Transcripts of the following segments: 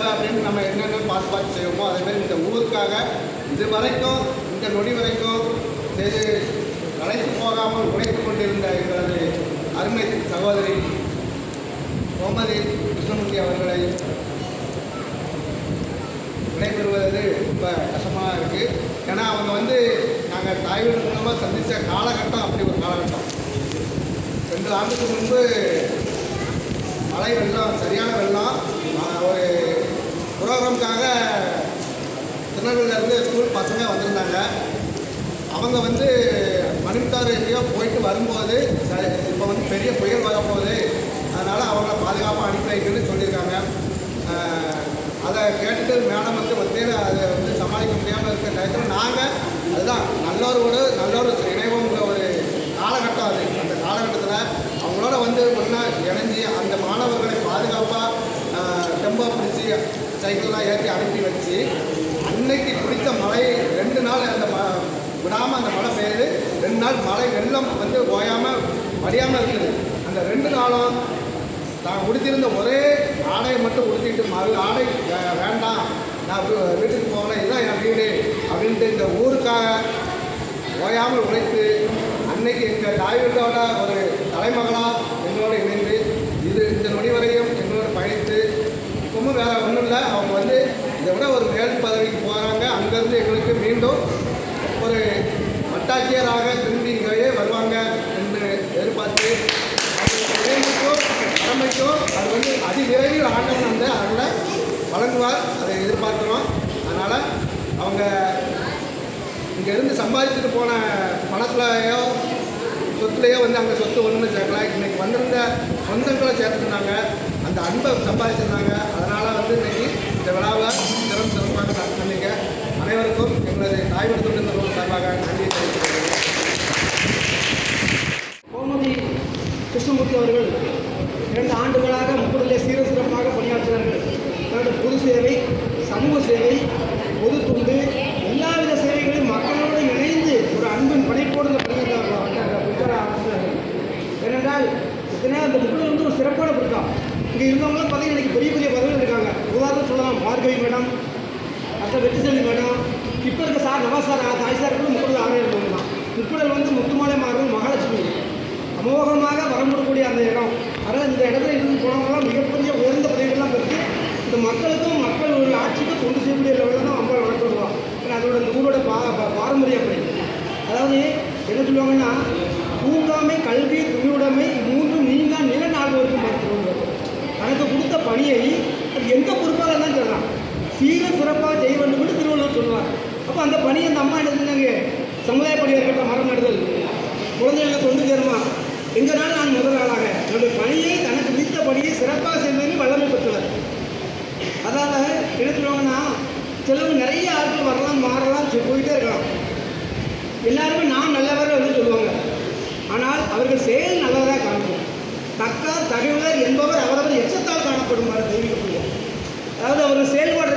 தேவை அப்படின்னு நம்ம என்னென்ன பார்த்து பார்த்து செய்வோமோ அதே மாதிரி இந்த ஊருக்காக இது வரைக்கும் இந்த நொடி வரைக்கும் செய்து அழைத்து போகாமல் உழைத்து கொண்டிருந்த எங்களது அருமை சகோதரி கோமதி கிருஷ்ணமூர்த்தி அவர்களை விடைபெறுவது ரொம்ப கஷ்டமாக இருக்குது ஏன்னா அவங்க வந்து நாங்கள் தாய்வீடு மூலமாக சந்தித்த காலகட்டம் அப்படி ஒரு காலகட்டம். ரெண்டு ஆண்டுக்கு முன்பு மழை வெள்ளம் சரியான வெள்ளம் ஒரு புரோகிராமுக்காக திருநெல்வேலியிலேருந்து ஸ்கூல் பசங்க வந்திருந்தாங்க. அவங்க வந்து மணிமுத்தாறு எங்கேயோ போயிட்டு வரும்போது சரி இப்போ வந்து பெரிய புயல் வரப்போகுது அதனால் அவங்கள பாதுகாப்பாக அனுப்பி வைக்கணும்னு சொல்லியிருக்காங்க ஆஹ் அதை கேட்டுட்டு மேடம் வந்து ஒத்தையில் அதை வந்து சமாளிக்க முடியாமல் இருக்க டயத்தில் நாங்கள் அதுதான் நல்லோரோட நல்லோரு இணைவோங்கிற ஒரு காலகட்டம் அது அந்த காலகட்டத்தில் அவங்களோட வந்து ஒன்றா இணைஞ்சி அந்த மாணவர்களை பாதுகாப்பாக டெம்போ பிடிச்சி சைக்கிள்லாம் ஏற்றி அனுப்பி வச்சு அன்னைக்கு பிடித்த மழை ரெண்டு நாள் அந்த ம விடாமல் அந்த மழை பெய்யுது. ரெண்டு நாள் மழை வெள்ளம் வந்து ஓயாமல் வடியாமல் இருக்குது. அந்த ரெண்டு நாளும் நான் உடுத்திருந்த ஒரே ஆடையை மட்டும் உடுத்திட்டு மறு ஆடை வே- வேண்டாம் நான் வீட்டுக்கு போகணும் இதுதான் என் வீடு அப்படின்ட்டு இந்த ஊருக்காக ஓயாமல் உழைத்து அன்னைக்கு எங்கள் தாய் வீட்டோட ஒரு தலைமகளாக எங்களோட இணைந்து இது இந்த நொடி வரையும் என்னோட பயணித்து இப்பவும் வேற ஒன்றும் இல்லை அவங்க வந்து இதை விட ஒரு மேல் பதவிக்கு போகிறாங்க அங்கேருந்து எங்களுக்கு மீண்டும் ஒரு வட்டாட்சியராக திரும்பி இங்கேயே வருவாங்க என்று எதிர்பார்த்து அவங்களுக்கு நேர்மைக்கோ கடமைக்கோ அது வந்து அதிவிரைவில் ஆண்டவன் அந்த அருளை வழங்குவார் அதை எதிர்பார்க்குறோம் அதனால் அவங்க இங்கேருந்து சம்பாதிச்சுட்டு போன பணத்துலையோ சொத்துலையோ வந்து அங்கே சொத்து ஒன்றுமே சேர்க்கல இன்னைக்கு வந்திருந்த சொந்தங்களை சேர்த்துருந்தாங்க அந்த அன்பை சம்பாதிச்சிருந்தாங்க. அதனால் வந்து இன்னைக்கு இந்த விழாவை சிறம் சிறப்பாக நடத்தி பண்ணீங்க அனைவருக்கும் எங்களது தாய் தொண்டு நிறுவனம் சார்பாக நன்றி தெரிவித்துக் கோமதி கிருஷ்ணமூர்த்தி அவர்கள் இரண்டு ஆண்டுகளாக முப்பதிலே சீர சிறப்பாக பணியாற்றினார்கள் பொது சேவை சமூக சேவை பொது துண்டு எல்லாவித சேவைகளையும் மக்களோடு இணைந்து ஒரு அன்பின் படைப்போடு இந்த பணியை புத்தர ஆற்றினார்கள் ஏனென்றால் ஏன்னா அந்த புக்கில் வந்து ஒரு சிறப்பான புத்தகம். இங்கே இருந்தவங்களும் பார்த்தீங்கன்னா இன்னைக்கு பெரிய பெரிய பதவிகள் இருக்காங்க. உதாரணம் சொல்லலாம் பார்கவி மேடம் அடுத்த வெற்றிசெல்வி மேடம் இப்போ இருக்க சார் நவா சார் தாய் சார் கூட முப்பது ஆணையர் தான். வந்து முத்துமாலை மாறும் மகாலட்சுமி. அமோகமாக வரம்படக்கூடிய அந்த இடம். அதனால் இந்த இடத்துல இருந்து போனவங்களாம் மிகப்பெரிய உயர்ந்த பதவிகள்லாம் பெற்று இந்த மக்களுக்கும் மக்கள் ஒரு ஆட்சிக்கும் கொண்டு செய்யக்கூடிய லெவலில் தான் அம்பாள் வளர்த்துருவோம் ஏன்னா அதோட இந்த ஊரோட பா பா- பாரம்பரிய அப்படி. அதாவது என்ன சொல்லுவாங்கன்னா மூன்றாமை கல்வி துணிவுடைமை மூன்றும் நீங்கா நில நாள்வருக்கும் மருத்துவம் தனக்கு கொடுத்த பணியை அது எந்த பொறுப்பாக தான் சொல்லலாம் சீர சிறப்பாக செய்ய வேண்டும் என்று திருவள்ளுவர் சொல்லுவார். அப்போ அந்த பணியை அந்த அம்மா என்ன செஞ்சாங்க? சமுதாய பணியாக இருக்கட்டும் மரம் நடுதல் குழந்தைகளுக்கு கொண்டு சேருமா? எங்கனாலும் நான் முதல் ஆளாக. என்னுடைய பணியை தனக்கு விதித்த பணியை சிறப்பாக செய்வதில் வல்லமை பெற்றவர். அதாவது என்ன சொல்லுவாங்கன்னா சிலவங்க நிறைய ஆட்கள் வரலாம் மாறலாம் போயிட்டே இருக்கலாம். எல்லாருமே நான் நல்லவர் வந்து அவர்கள் செயல் நல்லவராக காண்போம். தக்கார் தகவலர் என்பவர் அவரவர் எச்சத்தால் காணப்படுமாறு தெரிவிக்கப்படுவோம் அதாவது அவர்கள் செயல்பாடு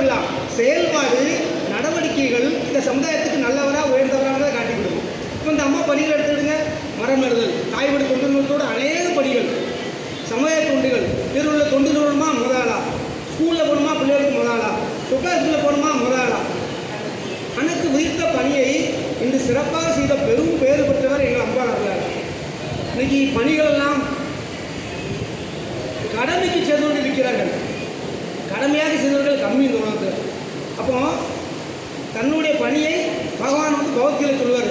செயல்பாடு நடவடிக்கைகள் இந்த சமுதாயத்துக்கு நல்லவராக உயர்ந்தவராக காட்டி கொடுக்கும். இப்போ இந்த அம்மா பணிகள் எடுத்துடுங்க மரம் நடுதல் தாய்வீடு தொண்டு நிறுவனத்தோட அநேக பணிகள். சமய தொண்டுகள். திருவுள்ள தொண்டு நிறுவனமா முதலா ஸ்கூலில் போகணுமா? பிள்ளைகளுக்கு முதலா சொக்காஸ்கூலில் போகணுமா? முதலா தனக்கு விதித்த பணியை இன்று சிறப்பாக செய்த பெரும் பேறு பெற்றவர் எங்கள் அம்பாள் அவர்கள். இன்னைக்கு பணிகள் எல்லாம் கடமைக்கு செய்து கொண்டிருக்கிறார்கள் கடமையாக செய்தவர்கள் கம்மி இந்த உலகத்தில். அப்போ தன்னுடைய பணியை பகவான் வந்து பௌத்தியில் சொல்லுவார்.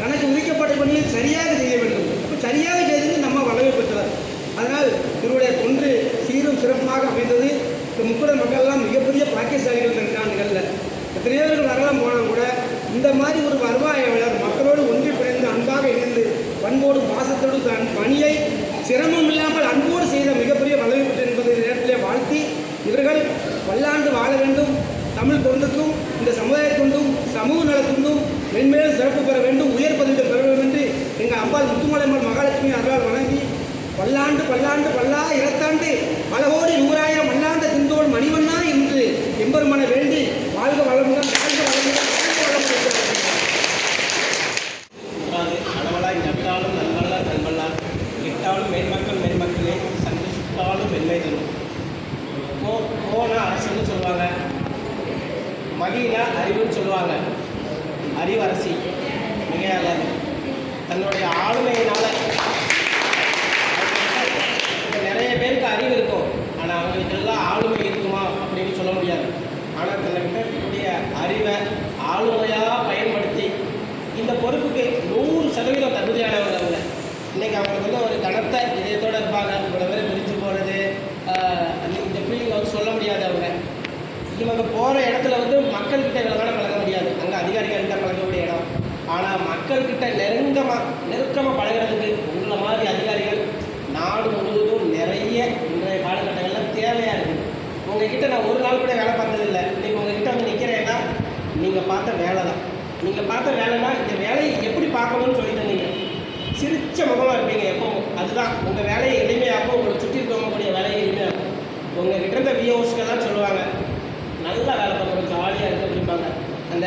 தனக்கு உதிக்கப்பட்ட பணியை சரியாக செய்ய வேண்டும். அப்போ சரியாக செய்தது நம்ம வளவை பெற்றவர். அதனால் இவருடைய தொன்று சீரும் சிறப்புமாக அமைந்தது. இந்த முக்குடல் மக்கள்லாம் மிகப்பெரிய பாக்கியசாலிகள் இந்த நிகழ்வில் எத்தனையோ பேர்கள் வரலாம் போனால் கூட இந்த மாதிரி ஒரு வருவாயாளர் மக்களோடு ஒன்றி பிறந்து அன்பாக இணைந்து பண்போடு பாசத்தோடு தன் பணியை சிரமம் இல்லாமல் அன்போடு செய்த மிகப்பெரிய வளர்ப்பு பெற்ற என்பதை இந்த நேரத்திலே வாழ்த்தி இவர்கள் பல்லாண்டு வாழ வேண்டும் தமிழ் தொண்டுக்கும் இந்த சமுதாய தொண்டும் சமூக நலத்தொண்டும் மென்மேலும் சிறப்பு பெற வேண்டும் உயர் பதவிகள் பெற வேண்டும் என்று எங்கள் அம்பாள் முத்துமலையம்மாள் மகாலட்சுமி அருளால் வணங்கி பல்லாண்டு பல்லாண்டு பல்லா இரத்தாண்டு பல கோடி நூறாயிரம் மண்ணாண்ட திந்தோள் மணிவண்ணா என்று எம்பெருமனை வேண்டி வாழ்க வளமுடன் வாழ்க வளமுடன் வாழ்க வளமுடன் கூடாது அளவலாய் நட்டாலும் நல்வல்லார் நல்வல்லார் கிட்டாலும் மேன்மக்கள் மேன்மக்களே சந்தித்தாலும் வெள்ளை தரும் போ போன அரசுன்னு சொல்லுவாங்க மகினா அறிவுன்னு சொல்லுவாங்க அறிவரசி மிகையாகாது தன்னுடைய ஆளுமையினால இப்ப நிறைய பேருக்கு அறிவு இருக்கும் ஆனால் அவங்களுக்கு எல்லாம் ஆளுமை இருக்குமா அப்படின்னு சொல்ல முடியாது ஆனால் தன்னிட்ட இருக்கக்கூடிய அறிவை ஆளுமையாக பயன்படுத்தி இந்த பொறுப்புக்கு நூறு சதவீதம் தகுதியானவங்க அவங்க இன்னைக்கு அவங்களுக்கு வந்து ஒரு கனத்த இதயத்தோடு இருப்பாங்க இவ்வளோ பேர் பிரிஞ்சு போகிறது இந்த ஃபீலிங் வந்து சொல்ல முடியாது அவங்க இவங்க போகிற இடத்துல வந்து மக்கள்கிட்ட இவங்களால பழக முடியாது. அங்கே அதிகாரிகள்கிட்ட பழகக்கூடிய இடம். ஆனால் மக்கள்கிட்ட நெருங்கமாக நெருக்கமாக பழகுறதுக்கு உங்களை மாதிரி அதிகாரிகள் நாடு முழுவதும் நிறைய இன்றைய காலகட்டங்களில் தேவையாக இருக்குது உங்ககிட்ட நான் ஒரு நாள் கூட வேலை பார்த்ததில்லை. இன்றைக்கி உங்ககிட்ட வந்து நிற்கிறேன்னா நீங்கள் பார்த்த வேலை தான். நீங்கள் பார்த்த வேலைனா இந்த வேலையை எப்படி பார்க்கணும்னு சொல்லி தந்தீங்க. சிரிச்ச முகமாக இருப்பீங்க எப்பவும். அதுதான் உங்கள் வேலையை எளிமையாக்கும் உங்களை சுற்றி இருக்கக்கூடிய வேலையை எளிமையாக்கும். உங்ககிட்ட இருந்த இருந்த தான் சொல்லுவாங்க. நல்லா வேலை பார்க்கணும் ஜாலியாக இருக்கும் அப்படிம்பாங்க. அந்த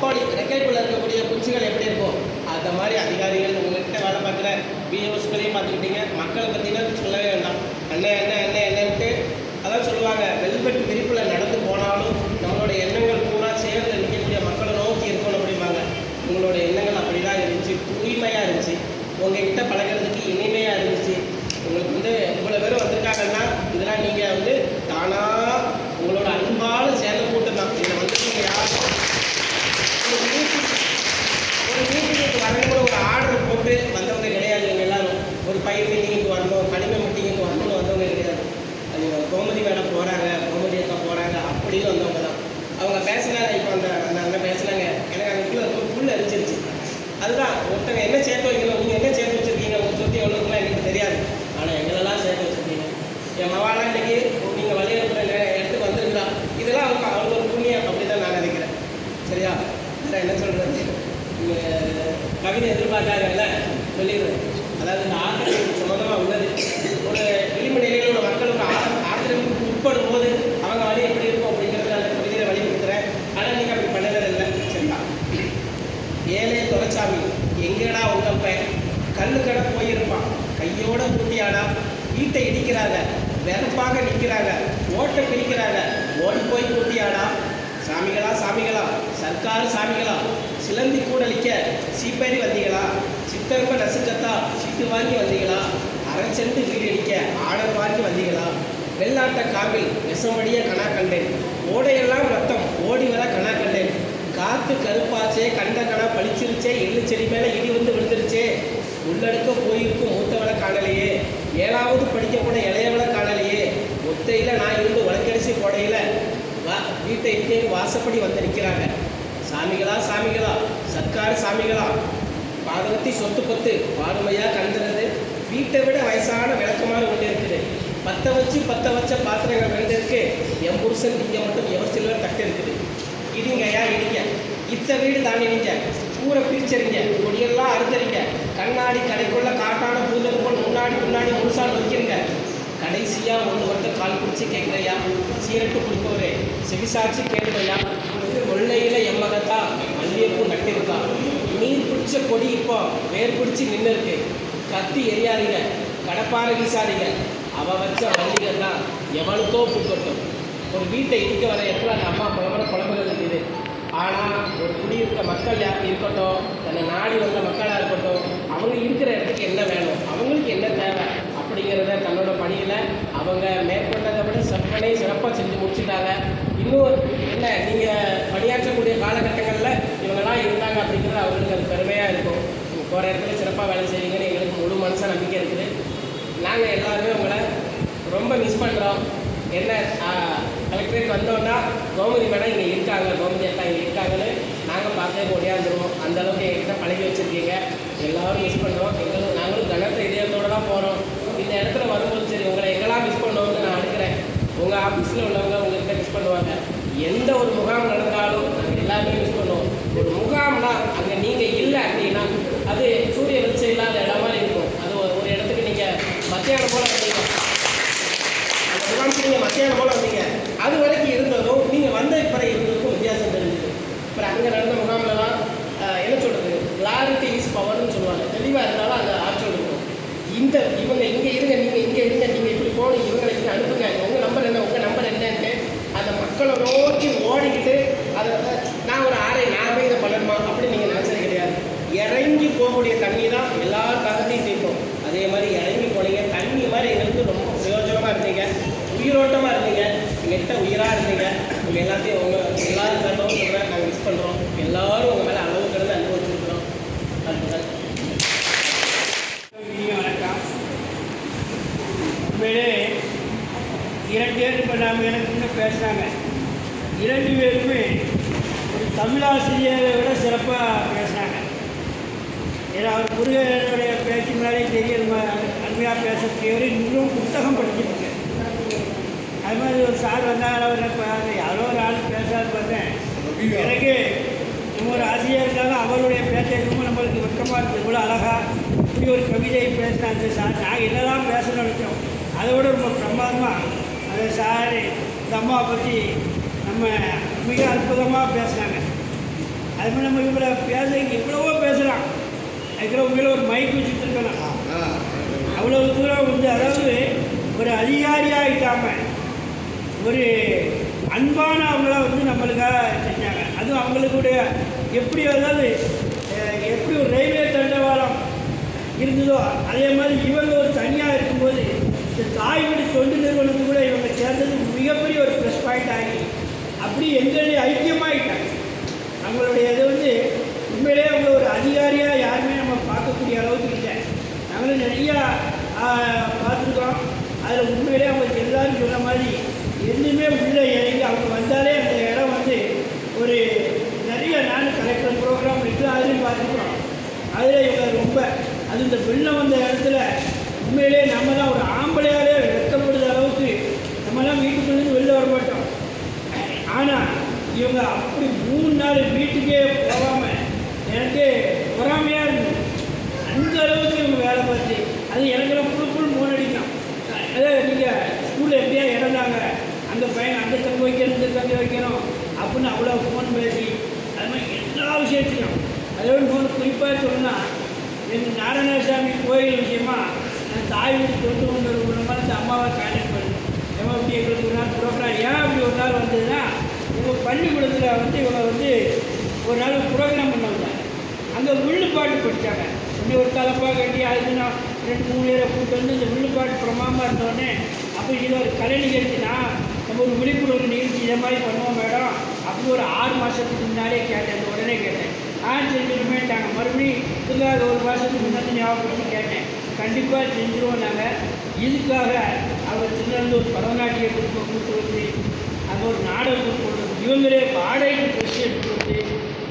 கோடி ரெக்கைக்குள்ளே இருக்கக்கூடிய குச்சிகள் எப்படி இருக்கும் அந்த மாதிரி அதிகாரிகள் உங்கள்கிட்ட வேலை பார்க்குற விஓஸ்களையும் பார்த்துக்கிட்டீங்க. மக்களை பற்றினா சொல்லவே வேண்டாம். அண்ணன் என்ன அண்ணன் என்னன்ட்டு அதான் சொல்லுவாங்க வெல்வெட் விரிப்பில் நடந்து போனாலும் நம்மளோட எண்ணங்கள் பூரா சேர்ந்து நிற்கக்கூடிய மக்களை நோக்கி இருக்கணும் அப்படிம்பாங்க உங்களோட எண்ணங்கள் அப்படி தான் இருந்துச்சு தூய்மையாக இருந்துச்சு உங்ககிட்ட பழகுறதுக்கு இனிமையாக இருந்துச்சு உங்களுக்கு வந்து இவ்வளோ பேர் வந்திருக்காங்கன்னா இதெல்லாம் நீங்கள் வந்து தானாக உங்களோட அன்பால சேர்ந்த கூட்டம் தான் இதை வந்து நீங்கள் யாரும் ஒரு மீட்டிங் ஒரு மீட்டிங்கு வரணும் ஒரு ஆர்டர் போட்டு வந்தவங்க கிடையாது நீங்கள் எல்லாரும் ஒரு பயிர் மீட்டிங்க்கு வரணும் கனிம மீட்டிங்க்கு வரணும்னு வந்தவங்க கிடையாது அது கோமதி மேடம் போகிறாங்க கோமதி அக்கா போகிறாங்க அப்படின்னு வந்தவங்க தான் அவங்க பேசினாங்க இப்போ அந்த அந்த அங்கே பேசினாங்க எனக்கு அங்கே ரொம்ப புல் அரிச்சிருச்சு அதுதான் ஒருத்தங்க என்ன சேர்த்து வைக்கணும் நீங்கள் என்ன சேர்த்து வச்சுருக்கீங்க உங்கள் சொத்து எவ்வளோக்குலாம் எனக்கு தெரியாது ஆனால் எங்களெல்லாம் சேர்த்து வச்சுருக்கீங்க என் மவாலாம் இன்னைக்கு நீங்கள் வழியனுப்புற இடத்துக்கு வந்திருந்தா இதெல்லாம் அவங்க அவங்க ஒரு புண்ணியம் அப்படி தான் நான் நினைக்கிறேன் சரியா வேறு என்ன சொல்கிறது கவிதை எதிர்பார்க்காங்கல்ல சொல்லிடுறேன் அதாவது இந்த ஆக்கிரமிப்பு சம்மந்தமாக உள்ளது ஒரு விளிம்பு நிலையில் உள்ள மக்கள் ஒரு ஆ- ஆக்கிரமிப்புக்கு உட்படும் போது அவங்க வழி எப்படி இருக்கும் அப்படிங்கிறத அந்த கவிதையை வழிபடுத்துகிறேன் ஆனால் நீங்கள் அப்படி பண்ணதில்லை சரியா ஏழை துரைச்சாமி எங்கடா உங்கப்ப கல்லு கடை போயிருப்பான் கையோட கூட்டியாடா வீட்டை இடிக்கிறாங்க வெறுப்பாக ஓட்டை பிரிக்கிறாங்க. ஓடி போய் கூட்டியாடா. சாமிகளா சாமிகளா. சர்க்கார் சாமிகளா. சிலந்தி கூடலிக்க சீப்பேறி வந்தீங்களா? சித்தரம்ப நசுக்கத்தா சீட்டு வாங்கி வந்தீங்களா? அரைச்செண்டு வீடு அடிக்க ஆர்டர் வாங்கி வந்தீங்களா? வெள்ளாட்ட காவில் நெசமடிய கணா கண்டேன். ஓடையெல்லாம் ரத்தம் ஓடி வர கணா கண்டேன். காத்து கருப்பாச்சே கண்ட கணா பளிச்சிருச்சே எள்ளு செடி மேலே இடி வந்து விழுந்துருச்சே. உள்ளடுக்க போயிருக்கும் மூத்தவளை காணலையே. ஏழாவது படிக்க கூட இளையவளை காணலையே. மெத்தையில் நான் இருந்து உலக்கரிசி கோடையில் வா வீட்டை இருக்கே வாசப்படி வந்து நிற்கிறாங்க சாமிகளா சாமிகளா? சர்க்கார் சாமிகளா? பாதகத்தி சொத்து பத்து. பாடுமையாக கண்டுறது வீட்டை விட வயசான விளக்கமான ஒன்று இருக்குது பற்ற வச்சு பற்ற வச்ச பாத்திரங்கள் ரெண்டு இருக்கு என் புருஷன் இங்கே மட்டும் எவர் சில்வர் தட்டு இருக்குது இடிங்க. ஐயா இடிங்க இத்த வீடு தாண்டி நீங்க கூரை பிரிச்சறிங்க. கொடியெல்லாம் அறுத்தறிங்க. கண்ணாடி கடைக்குள்ள காட்டான பூந்தது போல் முன்னாடி முன்னாடி முழுசால் வைக்கிறீங்க கடைசியாக ஒன்று மட்டும் கால் பிடிச்சி கேட்குறையா சீரட்டு குடிப்பவரே செவிசாட்சி கேட்குறையா கொள்ளையில் எம்மகத்தா மல்லிகைப்பூ நட்டிருக்கா நீர் பிடிச்ச கொடி இப்போ வேர் பிடிச்சி நின்று இருக்கு கத்தி எரியாதீங்க கடப்பாறை வீசாதீங்க. அவள் வச்ச மல்லிகை தான் எவனுக்கோ பூக்கட்டும். ஒரு வீட்டை இடிக்க வர இடத்துல அந்த அம்மா புலம்புற புலம்புகள் இருக்குது ஆனால் ஒரு குடியிருக்க மக்கள் யா இருக்கட்டும் தன்னை நாடி வந்த மக்களாக இருக்கட்டும் அவங்க இருக்கிற இடத்துக்கு என்ன வேணும்? அவங்களுக்கு என்ன தேவை? அப்படிங்கிறத தன்னோட பணியில் அவங்க மேற்கொண்டதை விட செப்பனை சிறப்பாக செஞ்சு முடிச்சுட்டாங்க. இன்னும் என்ன நீங்கள் பணியாற்றக்கூடிய காலகட்டங்களில் இவங்கெல்லாம் இருந்தாங்க அப்படிங்கிறது அவங்களுக்கு அது பெருமையாக இருக்கும். நீங்கள் போகிற இடத்துல சிறப்பாக வேலை செய்வீங்கன்னு எங்களுக்கு முழு மனசாக நம்பிக்கை இருக்குது. நாங்கள் எல்லாருமே உங்களை ரொம்ப மிஸ் பண்ணுறோம் என்ன கலெக்டரேட் வந்தோன்னா கோமதி மேடம் இங்கே இருக்காங்க. கோமதி அக்கா இங்கே இருக்காங்கன்னு நாங்கள் பார்த்தே ஓடியாந்துருவோம். அந்த அளவுக்கு எங்ககிட்ட பழகி வச்சுருக்கீங்க. எல்லோரும் மிஸ் பண்ணுறோம் எங்களும் நாங்களும் கனத்த இதயத்தோடு தான் போகிறோம் இந்த இடத்துல வரும்போது சரி உங்களை எங்கெல்லாம் மிஸ் பண்ணுவோம்னு நான் அனுக்கிறேன் உங்கள் ஆஃபீஸில் உள்ளவங்க உங்கள்கிட்ட மிஸ் பண்ணுவாங்க. எந்த ஒரு முகாம் நடந்தாலும் நாங்கள் எல்லாருமே மிஸ் பண்ணுவோம். ஒரு முகாம்னா அங்கே நீங்கள் இல்லை அப்படின்னா அது சூரிய வெளிச்சம் இல்லாத இடம் மாதிரி இருக்கும். அது ஒரு இடத்துக்கு நீங்கள் மத்தியானம் போல் அந்த முகாமுக்கு நீங்கள் மத்தியானம் போல் வந்தீங்க அது வரைக்கும் இருந்ததும் நீங்கள் வந்த பிறகு இருந்ததுக்கும் வித்தியாசம் தெரிஞ்சுது அப்புறம் அங்கே நடந்த முகாம்லலாம் ஆஹ், என்ன சொல்கிறது கிளாரிட்டி இஸ் பவர்னு சொல்லுவாங்க தெளிவாக இருந்தாலும் அந்த ஆற்றல் இருக்கும் இந்த இவங்க இங்கே இருங்க நீங்கள் இங்கே இருங்க நீங்கள் இப்படி போகணும் இவங்களை இங்கே அனுப்புங்க உங்கள் நம்பர் என்ன உங்கள் நம்பர் என்னன்ட்டு அந்த மக்களை நோக்கி ஓடிக்கிட்டு எங்ககிட்ட உயிராக இருந்தீங்க உங்கள் எல்லாத்தையும் உங்க எல்லாரும் பேரும் சொல்கிறேன் நாங்கள் மிஸ் பண்ணுறோம் எல்லாரும் உங்கள் மேலே அளவுக்கிறது அன்பு வச்சுருக்கிறோம் வாழ்த்துக்கள் இனிய வணக்கம் உண்மையிலே இரண்டு பேர் இப்போ நாம் எனக்கு முன்ன பேசுனாங்க இரண்டு பேருமே ஒரு தமிழாசிரியரை விட சிறப்பாக பேசுனாங்க ஏன்னா அவர் முருகனுடைய பேச்சினாலே தெரியும் அருமையாக பேசக்கூடியவர் இன்னும் புத்தகம் படிச்சிருக்கு அது மாதிரி ஒரு சார் வந்தால் அவர் யாரோ ஒரு ஆள் பேசாத பார்த்தேன். எனக்கு நம்ம ஒரு ஆசிரியர் இருந்தாலும் அவருடைய பேச்சை ரொம்ப நம்மளுக்கு வெக்கமாக இருக்குது. இவ்வளோ அழகாக இப்படி ஒரு கவிதை பேசினாங்க சார். நாங்கள் என்னதான் பேசணும்னு நினைச்சோம் அதை விட ரொம்ப பிரமாதமாக சார் இந்த அம்மாவை பற்றி நம்ம மிக அற்புதமாக பேசுனாங்க அது மாதிரி நம்ம இவ்வளோ பேச எவ்வளவோ பேசலாம். அதுக்குள்ள உண்மையில ஒரு மைக் வச்சுட்டு இருக்கலாம் அவ்வளோ தூரம் வந்து அதாவது ஒரு அதிகாரியாகிட்டாம ஒரு அன்பான அவங்கள வந்து நம்மளுக்காக செஞ்சாங்க. அதுவும் அவங்களுக்குடைய எப்படி அதாவது எப்படி ஒரு ரயில்வே தண்டவாளம் இருந்ததோ அதே மாதிரி இவங்க ஒரு தனியாக இருக்கும்போது இந்த தாய்மொழி தொண்டு நிறுவனத்து கூட இவங்க சேர்ந்தது மிகப்பெரிய ஒரு ப்ளஸ் பாயிண்ட் ஆகி அப்படி எங்களுடைய ஐக்கியமாகிட்டாங்க அவங்களுடைய இது வந்து உண்மையிலே அவங்க ஒரு அதிகாரியாக யாருமே நம்ம பார்க்கக்கூடிய அளவுக்கு இல்லை. நாங்களும் நிறையா பார்த்துருக்கோம். அதில் உண்மையிலே அவங்க எல்லாரும் சொன்ன மாதிரி எதுவுமே உள்ளே இறங்கி அவங்க வந்தாலே அந்த இடம் வந்து ஒரு நிறைய நானும் கலெக்டர் ப்ரோக்ராம் இருக்குது அதுலேயும் பார்த்துருக்கோம். அதில் இவங்க ரொம்ப அது இந்த வெள்ளம் வந்த இடத்துல உண்மையிலே நம்ம தான் ஒரு ஆம்பளையாலே வெட்டப்படுற அளவுக்கு நம்மலாம் வீட்டுக்குள்ளேருந்து வெளில வர மாட்டோம். ஆனால் இவங்க அப்படி மூணு நாள் வீட்டுக்கே போகாமல் எனக்கு பொறாமையாக இருந்தது அந்த அளவுக்கு இவங்க வேலை பார்த்து அது எனக்கெல்லாம் புல் புல் மூணு அடிக்கும். அதாவது நீங்கள் ஸ்கூலில் எப்படியா இறந்தாங்க அந்த பையன் அந்த தங்க வைக்கணும் இந்த தங்க வைக்கணும் அப்படின்னு அவ்வளோ ஃபோன் பேசி அது மாதிரி எல்லா விஷயத்தையும் அதோட ஃபோன் குறிப்பாக சொன்னால் எங்கள் நாராயணசாமி கோயில் விஷயமா அந்த தாய் வீட்டு கொண்டு வந்து மூலமாக அந்த அம்மாவை கான்டாக்ட் பண்ணேன் ஏமா இப்படி எங்களுக்கு ஒரு நாள் ப்ரோக்ராம் ஏன் அப்படி ஒரு நாள் வந்ததுன்னா உங்கள் பள்ளிக்கூடத்தில் வந்து இவங்க வந்து ஒரு நாள் ப்ரோக்ராம் பண்ண வந்தாங்க அங்கே வில்லுப்பாட்டு படித்தாங்க இன்னும் ஒரு தலைப்பாக கட்டி அதுக்கு நான் ரெண்டு மூணு பேரை கூப்பிட்டு வந்து இந்த வில்லுப்பாட்டு பிரமாமல் இருந்தோடனே அப்போ இது ஒரு கலை நிகழ்ச்சினா நம்ம ஒரு விழிப்புணர்வு நிகழ்ச்சி இதை மாதிரி பண்ணுவோம் மேடம். அப்படி ஒரு ஆறு மாதத்துக்கு முன்னாடியே கேட்டேன். அந்த உடனே கேட்டேன். ஆ செஞ்சுருமேட்டாங்க மறுபடியும் திருவிழா ஒரு மாதத்துக்கு முன்னாடி ஞாபகப்படுத்தி கேட்டேன். கண்டிப்பாக செஞ்சுருவோம் நாங்கள் இதுக்காக அவர் திருநெல்வேலூர் பரதநாட்டிய குரூப்பை கூட்டு வந்து அங்கே ஒரு நாடகம் போட்டு இவங்களே வாடகைக்கு ட்ரெஸ் எடுத்து வந்து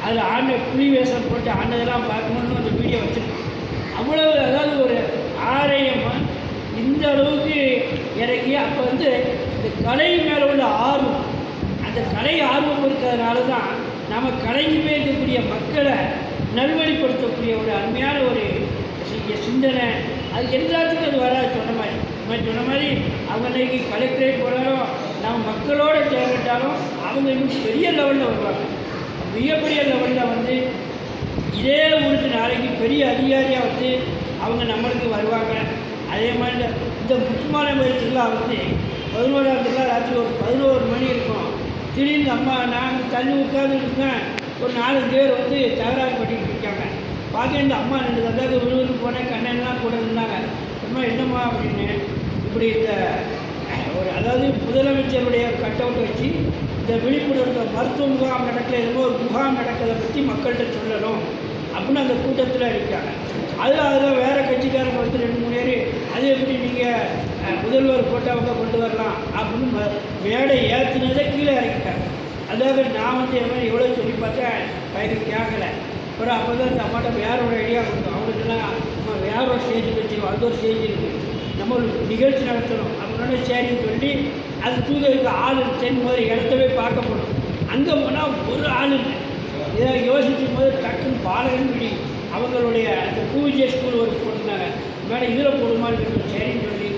அதில் ஆண்ட புலி வேஷம் போட்டு ஆண்டதெல்லாம் பார்க்கணுன்னு அந்த வீடியோ வச்சுருக்கோம் அவ்வளவு அதாவது ஒரு ஆலயமாக இந்த அளவுக்கு இறங்கி அப்போ வந்து இந்த கலை மேலே உள்ள ஆர்வம் அந்த கலை ஆர்வம் இருக்கிறதுனால தான் நம்ம கலைஞ்சுமே இருக்கக்கூடிய மக்களை நல்வழிப்படுத்தக்கூடிய ஒரு அருமையான ஒரு சி- சிந்தனை அது எல்லாத்துக்கும் அது வராது. சொன்ன மாதிரி. மாதிரி சொன்ன மாதிரி அவங்க இன்னைக்கு கலெக்டரேட் போனாலும் நம்ம மக்களோட சேர்ந்துட்டாலும் அவங்க இன்னும் பெரிய லெவலில் வருவாங்க. மிகப்பெரிய லெவலில் வந்து இதே ஊருக்கு நாளைக்கு பெரிய அதிகாரியாக வந்து அவங்க நம்மளுக்கு வருவாங்க. அதே மாதிரி இந்த- இந்த முக்கியமான திருவிழா வந்து பதினோராம் திருவிழா ராத்திரி ஒரு பதினோரு மணி இருக்கும். திடீர்னு அம்மா நாங்கள் தண்ணி உட்காந்துருக்கேன் ஒரு நாலு பேர் வந்து தகராறு பண்ணிட்டு இருக்காங்க இந்த அம்மா ரெண்டு தந்தாக விழுவுக்கு போனேன் கண்ணன்லாம் கூட இருந்தாங்க. அம்மா என்னம்மா அப்படின்னு இப்படி இந்த ஒரு அதாவது முதலமைச்சருடைய கட் அவுட் வச்சு இந்த விழிப்புணர்வு மருத்துவ முகாம் நடக்கல ஏதோ ஒரு முகாம் நடக்கிறத பற்றி மக்கள்கிட்ட சொல்லணும் அப்படின்னு அந்த கூட்டத்தில் இருக்காங்க அதில் அதில் வேறு கட்சிக்காரங்க வந்து ரெண்டு மூணு பேர் அது எப்படி நீங்கள் முதல்வர் போட்டவங்க கொண்டு வரலாம்? அப்படின்னு ம- மேடை ஏற்றினதை கீழே இறக்கிட்டாங்க. அதாவது நான் வந்து என் மாதிரி எவ்வளோ சொல்லி பார்த்தேன் பயிர் கேட்கலை. அப்புறம் அப்போ தான் இந்த அம்மாட்ட வேற ஒரு ஐடியா கொடுத்தோம். அவங்களுக்குலாம் நம்ம வேற ஒரு ஸ்டேஜ் வச்சுருக்கோம் அது ஒரு ஸ்டேஜ் இருக்குது நம்ம ஒரு நிகழ்ச்சி நடத்தணும். அப்படின்னு சரின்னு சொல்லி அது தூதருக்கு ஆள் சென் மாதிரி இடத்தவே பார்க்க போகணும் அங்கே போனால் ஒரு ஆள் இல்லை. இதை யோசிக்கும் போது டக்குன்னு பாலகன் பிடி அவங்களுடைய அந்த பூஜை ஸ்கூல் ஒரு போட்டிருந்தாங்க. மேடம் இதில் போடுமான்னு சொல்லி சரின்னு சொல்லி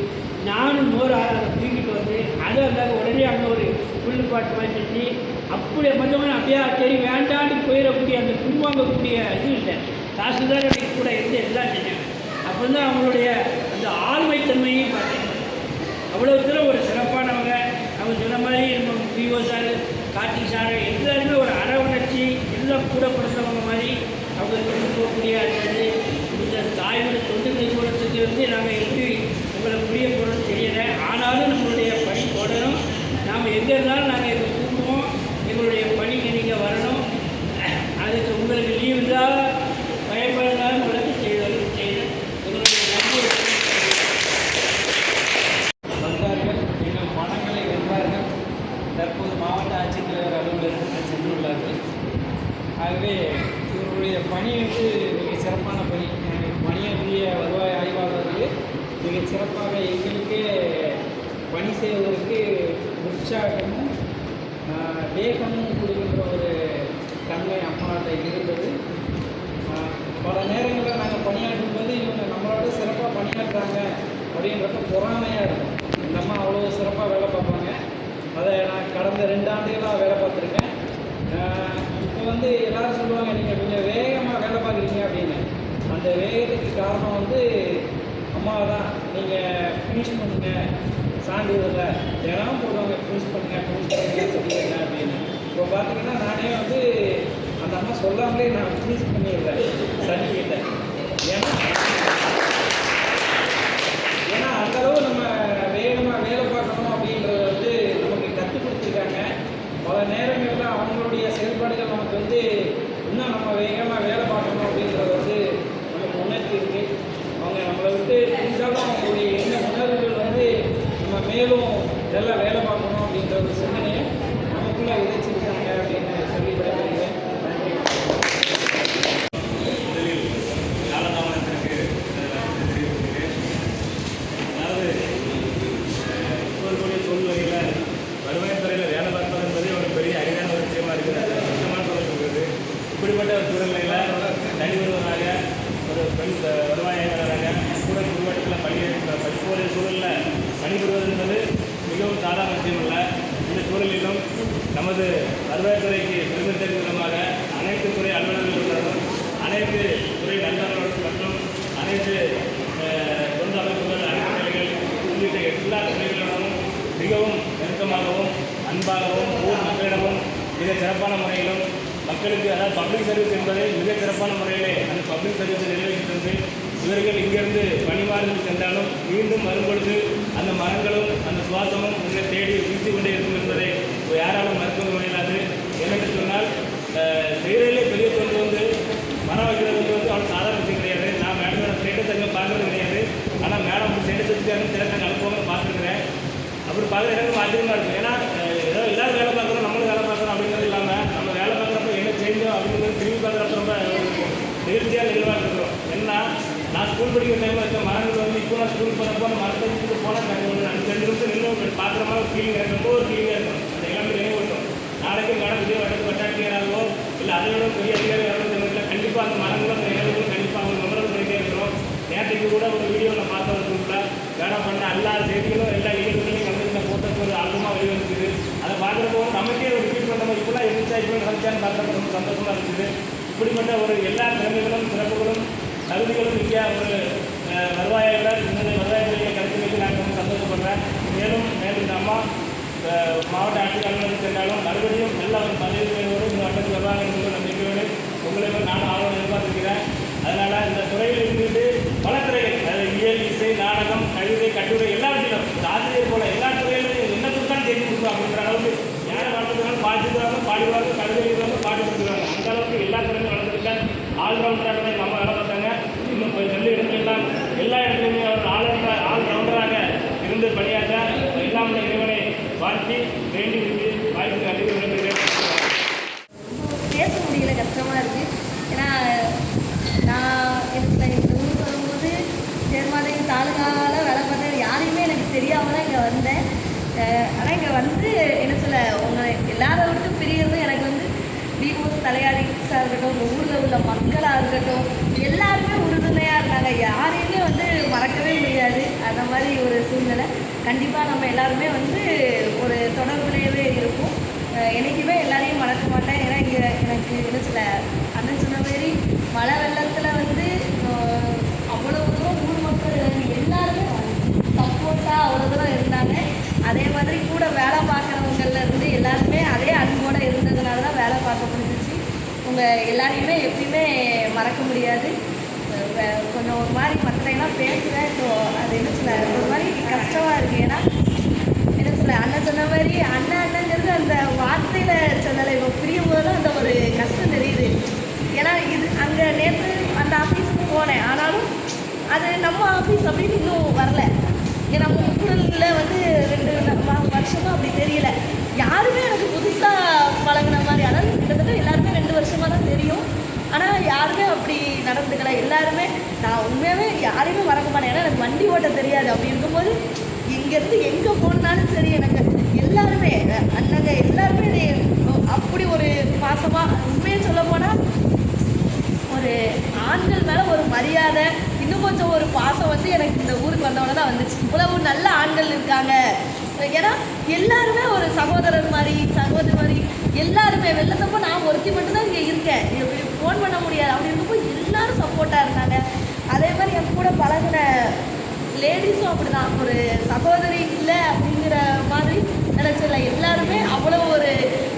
நானும் நூறு ஆள் அதை தூக்கிட்டு வந்து அதை அந்த உடனே அங்கே ஒரு புல்லு பாட்டு மாதிரி செஞ்சு அப்படி கொஞ்சம் அப்படியே சரி வேண்டான்னு போயிடக்கூடிய அந்த பின்வாங்கக்கூடிய இது இல்லை. தாசில்தார் கூட இருந்து எல்லாம் செஞ்சாங்க. அப்போ தான் அவங்களுடைய அந்த ஆழ்மைத்தன்மையும் பார்த்தீங்க அவ்வளோ தூரம் ஒரு சிறப்பானவங்க. அவங்க சொன்ன மாதிரி நம்ம பிஓ சார் கார்த்திக் சார் எல்லாருமே ஒரு அரவணைச்சி எல்லாம் கூட பிறந்தவங்க மாதிரி அவங்க கொண்டு போகக்கூடிய அந்த இது. இந்த தாய்மொழி தொண்டு நிறுவனத்துக்கு வந்து நாங்கள் எப்படி உங்களை புரிய போகிறோம்னு தெரியலை. ஆனாலும் நம்மளுடைய பணி தொடரும். நாம் எங்கே இருந்தாலும் நாங்கள் இவருக்கு லீவுதான் பயப்படுதான் உடனே செய்தது செய்தல் இவருடைய நன்றி. வந்தார்கள். எங்கள் மனங்களை வென்றார்கள். தற்போது மாவட்ட ஆட்சித்தலைவர் அலுவலகத்தில் சென்றுள்ளார்கள். ஆகவே இவருடைய பணி வந்து மிக சிறப்பான பணி. பணியாற்றிய வருவாய் ஆய்வாளர்களுக்கு மிக சிறப்பாக எங்களுக்கு பணி செய்வதற்கு உற்சாகமும் வேகமும் கொடுக்கும் தன்மை அம்மாட்ட இருந்தது பல நேரங்களில் நாங்கள் பணியாற்றும் போது இவங்க நம்மளோட சிறப்பாக பணியாற்றுறாங்க அப்படின்றப்ப பொறாமையாக இருக்கும். இந்த அம்மா அவ்வளோ சிறப்பாக வேலை பார்ப்பாங்க. அதை நான் கடந்த ரெண்டு ஆண்டுகளாக வேலை பார்த்துருக்கேன். இப்போ வந்து எல்லோரும் சொல்லுவாங்க நீங்கள் கொஞ்சம் வேகமாக வேலை பார்க்குறீங்க அப்படின்னு. அந்த வேகத்துக்கு காரணம் வந்து அம்மா தான். நீங்கள் ஃபினிஷ் பண்ணுங்கள் சான்றிதழில் தினம் போடுவாங்க ஃபினிஷ் பண்ணுங்க ஃபினிஷ் பண்ணுங்க சொல்லிடுங்க அப்படின்னு. இப்போ பார்த்தீங்கன்னா நானே வந்து அந்த அம்மா சொல்லாமலே நான் ஃபினிஷ் பண்ணிடுறேன். சர்டிஃபிகேட்டை ஏன்னா ஏன்னா அந்தளவு நம்ம வேகமாக வேலை பார்க்கணும் அப்படின்றத வந்து நமக்கு கற்றுக் கொடுத்துருக்காங்க. பல நேரங்களில் அவங்களுடைய செயல்பாடுகள் நமக்கு வந்து இன்னும் நம்ம வேகமாக வேலை பார்க்கணும் அப்படின்றத வந்து நமக்கு உணர்த்தி இருக்கு. அவங்க நம்மளை விட்டு இருந்தாலும் அவங்களுடைய எண்ண உணர்வுகள் வந்து நம்ம மேலும் நல்லா வேலை பார்க்கணும் அப்படின்ற ஒரு சிந்தனையை நமக்குள்ளே விதைச்சிருக்காங்க அப்படின்னு சொல்லி விடைபெறுகிறேன் நன்றி முதலில் காலதாமதத்திற்கு எனது நன்றி தெரிவித்துக்கிறேன் அதாவது அஹ், இப்போதைய சூழ்நிலையில் வருவாய்த்துறையில் வேலை பார்ப்பது என்பது ஒரு பெரிய அரிதான ஒரு விஷயமா இருக்குது அது கஷ்டமான தொழில் இருக்குது இப்படிப்பட்ட ஒரு சூழ்நிலையில் தனி ஒருவராக ஒரு பெண் அஹ், வருவாயாளராக கூட குடும்பத்தில் பணி படிப்போடைய சூழலில் பணிபுரிவது என்பது மிகவும் சாதாரண விஷயம் அல்ல இந்த சூழலிலும் நமது வருவாய்த்துறைக்கு பெருமை சேர்க்கும் விதமாக அனைத்து துறை அலுவலர்களுடனும் அனைத்து துறை நண்பர்கள் மற்றும் அனைத்து அஹ், தொண்டு அமைப்புகள் அறக்கட்டளைகள் உள்ளிட்ட எல்லா துறைகளிடமும் மிகவும் நெருக்கமாகவும் அன்பாகவும் ஊர் மக்களிடமும் மிக சிறப்பான முறையிலும் மக்களுக்கு அதாவது பப்ளிக் சர்வீஸ் என்பதை மிக சிறப்பான முறையிலே அந்த பப்ளிக் சர்வீஸை நிறைவேற்றி இவர்கள் இங்கிருந்து பணிமாறுதல் சென்றாலும் மீண்டும் வரும்பொழுது அந்த மரங்களும் அந்த சுவாசமும் உங்களை தேடி வீசி கொண்டே இருக்கும் என்பதை யாராலும் மறுக்க முடியாது. என்னென்று சொன்னால் செயலிலே பெரிய தொண்டு வந்து மரம் வைக்கிறது வந்து வந்து அவ்வளோ சாதாரண விஷயம் கிடையாது. நான் மேடம் ஸ்டேட்டஸ் அங்கே பார்க்கறது கிடையாது. ஆனால் மேடம் ஸ்டேட்டஸ் வச்சுக்காரு திறக்க அனுப்புவாங்க பார்த்துருக்குறேன். அப்படி பார்க்குற எனக்கு ஆச்சரியமாக இருக்கும். ஏன்னா ஏதோ எல்லாரும் வேலை பார்க்குறோம் நம்மளும் வேலை பார்க்குறோம் அப்படிங்கிறது இல்லாமல் நம்ம வேலை பார்க்குறப்ப என்ன செய்யணும் அப்படிங்கிறது திரும்பி பார்க்குறப்ப ரொம்ப நிகழ்ச்சியாக நிகழ்வாக ஸ்கூல் படிக்கிற டைமில் இருக்க மரங்கள் வந்து இப்போ நான் ஸ்கூல் போகிறப்போ அந்த மரத்தை விட்டு போனால் ஒரு அஞ்சு ரெண்டு நிமிஷம் நின்று பார்க்குற மாதிரி ஃபீலிங் இருக்கும் ஒரு ஃபீலிங்காக இருக்கும். அந்த எல்லாமே நினைவு நாளைக்கு மேடம் விஜய் வட்டத்து வட்டாட்சியராகவோ இல்லை அதை விட பெரிய அதிகாரி வரணும் கண்டிப்பாக அந்த மரங்களும் அந்த நிலவுகளும் கண்டிப்பாக அவங்க மெமரல் பண்ணிட்டே இருக்கிறோம் நேற்றுக்கு கூட ஒரு வீடியோவில் நான் பார்த்த ஒரு பண்ண எல்லா செய்திகளும் எல்லா நிகழ்வுகளையும் வந்து இந்த ஃபோட்டோஸ் ஒரு ஆர்வமாக வெளிவந்துருக்குது. அதை பார்க்குறப்போ நமக்கே ஒரு ஃபீல் பண்ணுற மாதிரி இப்போலாம் எக்ஸைட்மெண்ட் நடந்துச்சான்னு பார்க்குறப்ப ரொம்ப சந்தோஷமாக இருக்குது இப்படிப்பட்ட ஒரு எல்லா திறமைகளும் சிறப்புகளும் தகுதிகளும் மிக்க ஒரு அஹ், வருவாயாளர் இந்த வருவாய்த்துறையை கருத்து வைத்து நான் ரொம்ப சந்தோஷப்படுறேன். மேலும் மேலும் இந்த அம்மா மாவட்ட ஆட்சியர் அலுவலகம் சென்றாலும் மறுபடியும் நல்ல ஒரு பதவி இந்த வட்டத்துக்கு வருவாங்க என்ற நம்பிக்கையோடு உங்களையும் நானும் ஆர்வம் எதிர்பார்த்திருக்கிறேன். அதனால் இந்த துறையில் இருந்துட்டு பல துறைகள் அதாவது இயல் இசை நாடகம் கவிதை கட்டுரை எல்லாவற்றிலும் ஆசிரியர் போல எல்லா துறையிலும் என்ன கொடுத்தாலும் தேடி கொடுக்கும் அப்படின்ற அளவுக்கு யார் வளர்ந்துருக்காங்க பாட்டுக்கிறாங்க பாடுவாங்க கவிதை எழுதுவாங்க பாட்டு கொடுக்குறாங்க. அந்த அளவுக்கு எல்லா துறையிலும் வளர்ந்துருக்காங்க ஆல்ரவுண்டராக நம்ம வேலை பார்த்தாங்க இன்னும் இப்போ நெல் இடங்களெல்லாம் எல்லா இடத்துலையுமே அவர் ஆல் ஆல்ரவுண்டராக இருந்து பணியாற்ற எல்லாம் இறைவனை வாழ்த்தி வேண்டி விரும்பி வாய்ப்பு அறிந்து விரும்புகிறேன் பேச முடியல கஷ்டமாக இருக்குது ஏன்னா நான் எனக்கு இந்த ஊருக்கு வரும்போது சேர்மாதையும் தாலுகாவில் வேலை பார்த்தேன் யாரையுமே எனக்கு தெரியாமல் தான் இங்கே வந்தேன். ஆனால் இங்கே வந்து என்ன சொல்ல உங்களை எல்லாரை விட்டு பிரியறதும் எனக்கு வந்து பிஓஸ் தலையாரிஸாக இருக்கட்டும் இந்த ஊரில் உள்ள மக்களாக இருக்கட்டும் எல்லாருமே உறுதுணையாக இருந்தாங்க யாரையுமே வந்து மறக்கவே முடியாது அந்த மாதிரி ஒரு சூழ்நிலை. கண்டிப்பாக நம்ம எல்லாருமே வந்து ஒரு தொடர்புடையவே இருக்கும் என்றைக்குமே என்னைக்குமே எல்லாரையும் மறக்க மாட்டேன். ஏன்னா இங்கே எனக்கு என்ன சில அண்ணன் சொன்ன மாதிரி மழை வெள்ளத்தில் வந்து அவ்வளோ தூரம் ஊர் மக்கள் எல்லாருமே சப்போர்ட்டாக அவ்வளோ தூரம் இருந்தாங்க. அதே மாதிரி கூட வேலை பார்க்குறவங்கள்ல இருந்து எல்லாருமே அதே அன்போடு இருந்ததுனால தான் வேலை பார்க்க முடிஞ்சிச்சு. உங்கள் எல்லாரையுமே எப்பயுமே மறக்க முடியாது. கொஞ்சம் ஒரு மாதிரி மற்றெல்லாம் பேசுகிறேன் ஸோ அது என்ன சொல்ல ஒரு மாதிரி கஷ்டமாக இருக்குது ஏன்னா என்ன சொல்ல அண்ணன் சொன்ன மாதிரி அண்ணன் அண்ணங்கிறது அந்த வார்த்தையில் சொல்லலை இப்போ பிரியும் போது தான் அந்த ஒரு கஷ்டம் தெரியுது. ஏன்னா இது அங்கே நேற்று அந்த ஆஃபீஸுக்கு போனேன். ஆனாலும் அது நம்ம ஆஃபீஸ் அப்படின்னு இன்னும் வரல. ஏன்னா முக்குடலில் வந்து ரெண்டு வ- அப்படி தெரியல யாருமே எனக்கு புதுசாக பழகுன மாதிரி அதாவது கிட்டத்தட்ட எல்லாருமே ரெண்டு வருஷமாக தான் தெரியும் ஆனால் யாருமே அப்படி நடந்துக்கல. எல்லாருமே நான் உண்மையாகவே யாரையுமே மறக்க மாட்டேன். ஏன்னா எனக்கு வண்டி ஓட்ட தெரியாது. அப்படி இருக்கும்போது இங்கேருந்து எங்கே போனாலும் சரி எனக்கு எல்லாருமே அண்ணங்க எல்லாருமே அப்படி ஒரு பாசமாக உண்மையை சொல்ல போனால் ஒரு ஆண்கள் மேலே ஒரு மரியாதை இன்னும் கொஞ்சம் ஒரு பாசம் வந்து எனக்கு இந்த ஊருக்கு வந்தவொடனே தான் வந்துச்சு. இவ்வளவு நல்ல ஆண்கள் இருக்காங்க. ஏன்னா எல்லாருமே ஒரு சகோதரர் மாதிரி சகோதரி மாதிரி எல்லாருமே வெள்ளத்தப்போ நான் ஒருத்தி மட்டும்தான் இங்கே இருக்கேன் ஃபோன் பண்ண முடியாது அப்படி இருக்கப்போ எல்லாரும் சப்போர்ட்டாக இருந்தாங்க. அதே மாதிரி என் கூட பழகின லேடிஸும் அப்படிதான். ஒரு சகோதரி இல்லை அப்படிங்கிற மாதிரி நினச்சல எல்லாருமே அவ்வளோ ஒரு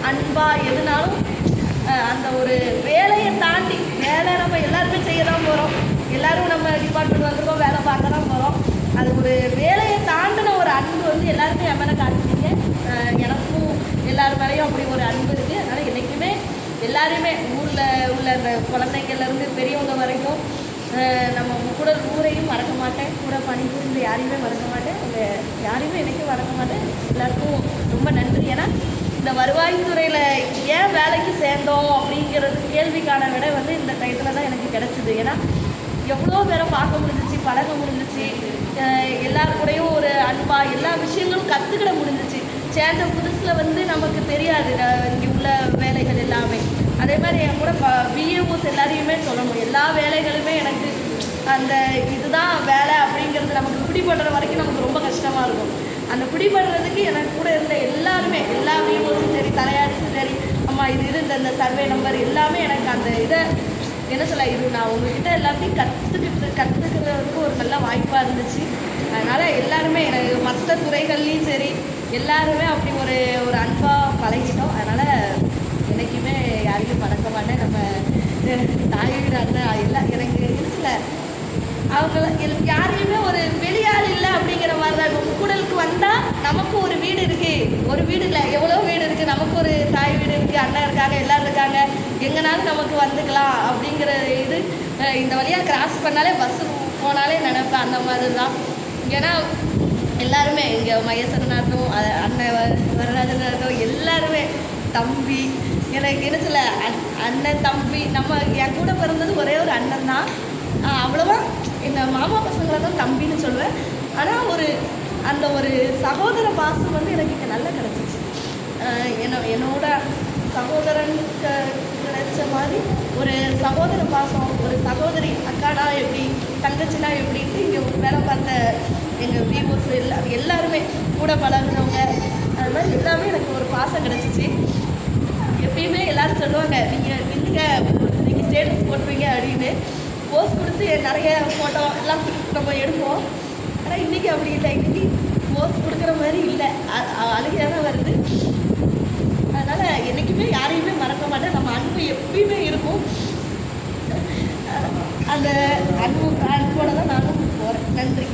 அன்பாக எதுனாலும் அந்த ஒரு வேலையை தாண்டி வேலை நம்ம எல்லாருமே செய்ய தான் போகிறோம் எல்லோரும் நம்ம டிபார்ட்மெண்ட் வந்திருக்கோம் வேலை பார்க்க தான் போகிறோம் அது ஒரு வேலையை தாண்டின ஒரு அன்பு வந்து எல்லாருமே என் மேலே காட்டுறீங்க எனக்கும் எல்லார் மேலேயும் அப்படி ஒரு அன்பு இருக்குது அதனால் என்றைக்குமே எல்லாருமே ஊரில் உள்ள அந்த குழந்தைங்கள்லேருந்து பெரியவங்க வரைக்கும் நம்ம கூட ஊரையும் மறக்க மாட்டேன். கூட பணிபுரிந்து யாரையுமே மறக்க மாட்டேன். அவங்க யாரையுமே எனக்கும் மறக்க மாட்டேன். எல்லாருக்கும் ரொம்ப நன்றி. ஏன்னா இந்த வருவாய்த்துறையில் ஏன் வேலைக்கு சேர்ந்தோம் அப்படிங்கிறது கேள்விக்கான விட வந்து இந்த டயத்தில் தான் எனக்கு கிடச்சிது. ஏன்னா எவ்வளோ பேரை பார்க்க முடிஞ்சிச்சு பழக முடிஞ்சிச்சு. அஹ் எல்லார் கூடயும் ஒரு அன்பாக எல்லா விஷயங்களும் கற்றுக்கிட முடிஞ்சிச்சு. சேர்ந்த புதுசில் வந்து நமக்கு தெரியாது இங்கே உள்ள வேலைகள் எல்லாமே. அதே மாதிரி என் கூட பிஏஓஸ் எல்லாரையுமே சொல்லணும் எல்லா வேலைகளுமே எனக்கு அந்த இதுதான் வேலை அப்படிங்கிறது நமக்கு பிடிபடுற வரைக்கும் நமக்கு ரொம்ப கஷ்டமாக இருக்கும். அந்த பிடிபடுறதுக்கு எனக்கு கூட இருந்த எல்லாருமே எல்லா விஓஸும் சரி தலையாரிசும் சரி அம்மா இது இது இந்த இந்த சர்வே நம்பர் எல்லாமே எனக்கு அந்த இதை என்ன சொல்ல இது நான் உங்ககிட்ட எல்லாத்தையும் கற்றுக்கிட்டு கற்றுக்கிறதுக்கு ஒரு நல்ல வாய்ப்பாக இருந்துச்சு. அதனால் எல்லாருமே எனக்கு மற்ற துறைகள்லேயும் சரி எல்லாருமே அப்படி ஒரு ஒரு அன்பாக பழகிட்டோம். அதனால் யாரையும் மறக்க மாட்டேன். நம்ம தாய் வீடு எல்லாம் எனக்கு இருக்குல்ல. அவங்க யாரையுமே ஒரு வெளியாள் இல்லை அப்படிங்கிற மாதிரி தான் இப்போ முக்குடலுக்கு வந்தால் நமக்கு ஒரு வீடு இருக்குது ஒரு வீடு இல்லை எவ்வளோ வீடு இருக்குது நமக்கு ஒரு தாய் வீடு இருக்குது அண்ணன் இருக்காங்க எல்லாரும் இருக்காங்க. எங்கேனாலும் நமக்கு வந்துக்கலாம் அப்படிங்கிற இது இந்த வழியாக கிராஸ் பண்ணாலே பஸ்ஸு போனாலே நினைப்பேன் அந்த மாதிரி தான் ஏன்னா எல்லாருமே இங்கே மகேஸ்வரன் அண்ணன் வ- வரராஜன் எல்லாருமே தம்பி எனக்கு என்ன சொல்ல அண்ணன் தம்பி நம்ம என் கூட பிறந்தது ஒரே ஒரு அண்ணன் தான். அவ்வளோவா இந்த எங்கள் மாமா பசங்களை தான் தம்பின்னு சொல்லுவேன். ஆனால் ஒரு அந்த ஒரு சகோதர பாசம் வந்து எனக்கு இங்கே நல்லா கிடச்சிச்சு. என்ன என்னோட சகோதரன் கிடைச்ச மாதிரி ஒரு சகோதர பாசம் ஒரு சகோதரி அக்காடா எப்படி தங்கச்சினா எப்படின்ட்டு இங்கே வேலை பார்த்த எங்கள் விவோஸ் எல்லா எல்லாருமே கூட பழகுனவங்க அது மாதிரி எல்லாமே எனக்கு ஒரு பாசம் கிடச்சிச்சு. அப்படின்னு எல்லாரும் சொல்லுவாங்க. நீங்கள் நின்றுங்க நீங்கள் ஸ்டேட்டஸ் போட்டுருவீங்க அப்படின்னு. போஸ்ட் கொடுத்து நிறைய ஃபோட்டோ எல்லாம் நம்ம எடுப்போம். ஆனால் இன்றைக்கி அப்படி இல்லை. இன்றைக்கி போஸ்ட் கொடுக்குற மாதிரி இல்லை. அழுகையாக தான் வருது. அதனால் என்றைக்குமே யாரையுமே மறக்க மாட்டேன். நம்ம அன்பு எப்பயுமே இருக்கும். அந்த அன்பு அன்போட தான் நானும் போகிறேன் நன்றி.